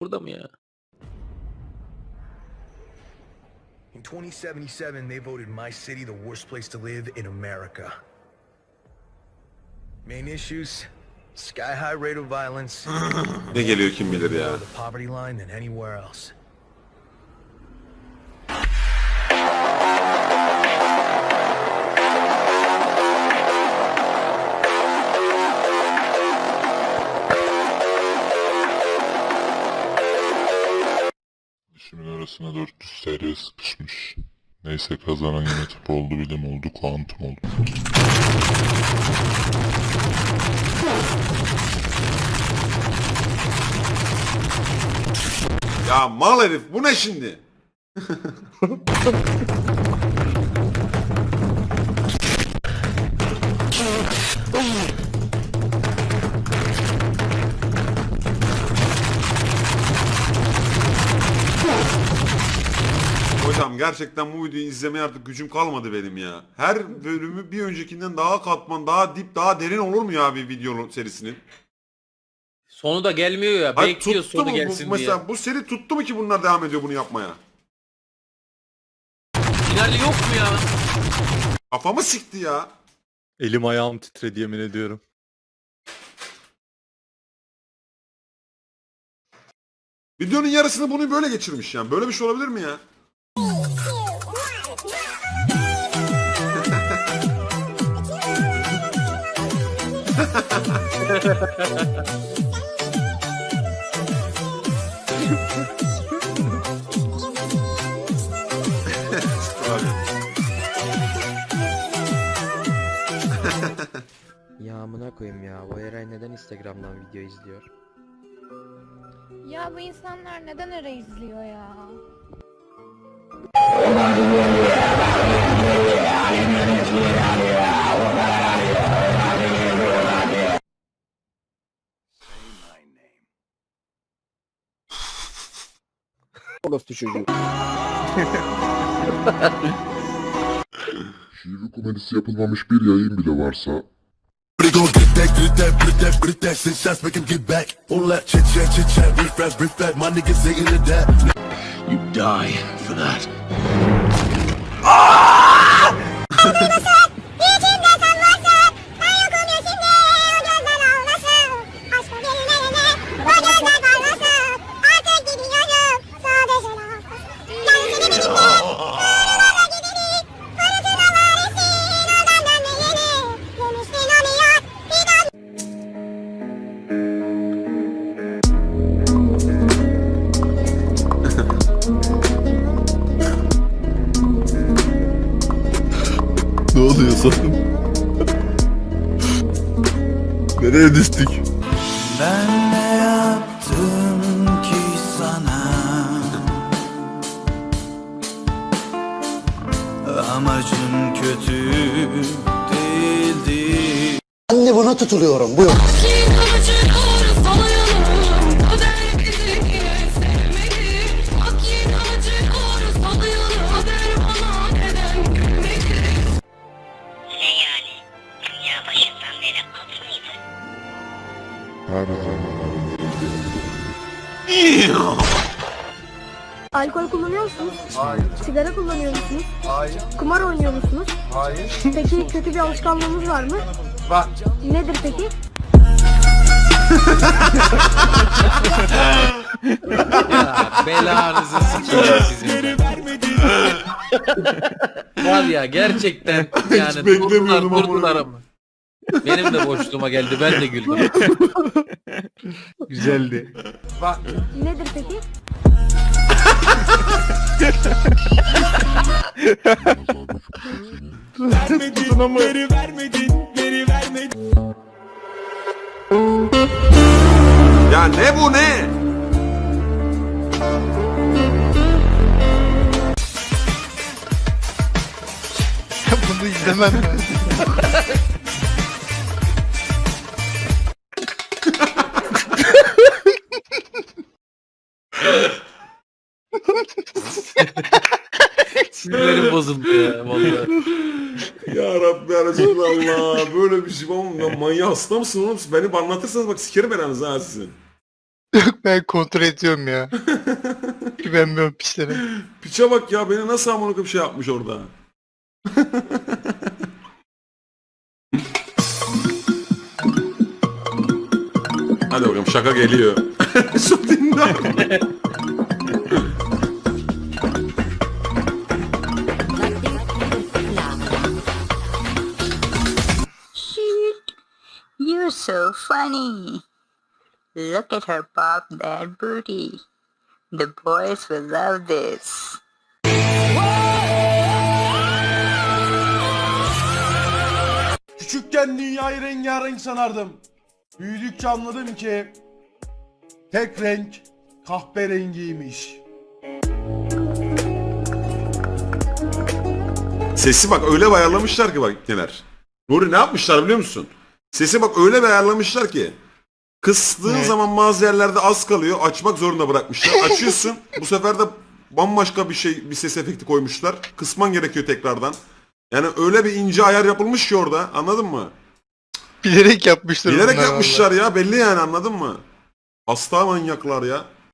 Burada mı ya? In 2077, they voted my city the worst place to live in America. Main issues sky high rate of violence, Ne geliyor kim bilir ya. the poverty line than anywhere else. Arasına 400 TL sıkışmış. Neyse kazanan yine tıp oldu bilim oldu kuantum oldu. Ya mal herif bu ne şimdi? Hocam gerçekten bu videoyu izlemeye artık gücüm kalmadı benim ya. Her bölümü bir öncekinden daha katman, daha dip, daha derin olur mu ya bir video serisinin? Sonu da gelmiyor ya. Hayır, Bekliyor tuttu sonu mu bu, gelsin mesela diye. bu seri tuttu mu ki bunlar devam ediyor bunu yapmaya? Finali yok mu ya? Kafamı sikti ya. Elim ayağım titredi yemin ediyorum. Videonun yarısını bunu böyle geçirmiş yani. Böyle bir şey olabilir mi ya? Ya amına koyayım ya. Bu Eray neden Instagram'dan video izliyor? Ya bu insanlar neden öyle izliyor ya? Orospu çocuğu. Şive komedisi yapılmamış bir yayın bile varsa Pretty gon' get that, get that, get that, get that, six shots, make him get back. All that chit chat, chit chat, riff raff, riff raff, my niggas say into that. You die for that. Sanırım? Nereye düştük? Ben ne yaptım ki sana? Amacım kötü değildi. De buna tutuluyorum. Buyur. Alkol kullanıyor musunuz? Hayır. Sigara kullanıyor musunuz? Hayır. Kumar oynuyor musunuz? Hayır. Peki kötü bir alışkanlığınız var mı? Var. Nedir peki? Belanızı sikeyim sizin. Var ya gerçekten yani durdular beklemiyordum ama. durdular ama. Benim de boşluğuma geldi ben de güldüm. Güzeldi. Nedir peki? Ya ne bu ne? Bunu izlemem ben. Bozuldu ya vallahi. Ya Rabbi ya Resulallah böyle bir şey oğlum ya manyak hasta mısın oğlum? Beni anlatırsanız bak sikerim belanızı ha sizin. Yok ben kontrol ediyorum ya. Güvenmiyorum pislere. Piçe bak ya beni nasıl amına koyayım şey yapmış orada. Hadi bakalım şaka geliyor. Şu dinle. So funny. Look at her pop that booty. The boys will love this. Küçükken dünyayı rengarenk sanardım. Büyüdükçe anladım ki tek renk kahverengiymiş. Sesi bak öyle bir ayarlamışlar ki bak neler. Nuri ne yapmışlar biliyor musun? Sesi bak öyle bir ayarlamışlar ki. Kıstığın Evet. zaman bazı yerlerde az kalıyor. Açmak zorunda bırakmışlar. Açıyorsun. bu sefer de bambaşka bir şey bir ses efekti koymuşlar. Kısman gerekiyor tekrardan. Yani öyle bir ince ayar yapılmış ki orada. Anladın mı? Bilerek yapmışlar Bilerek yapmışlar ya belli yani anladın mı? Hasta manyaklar ya.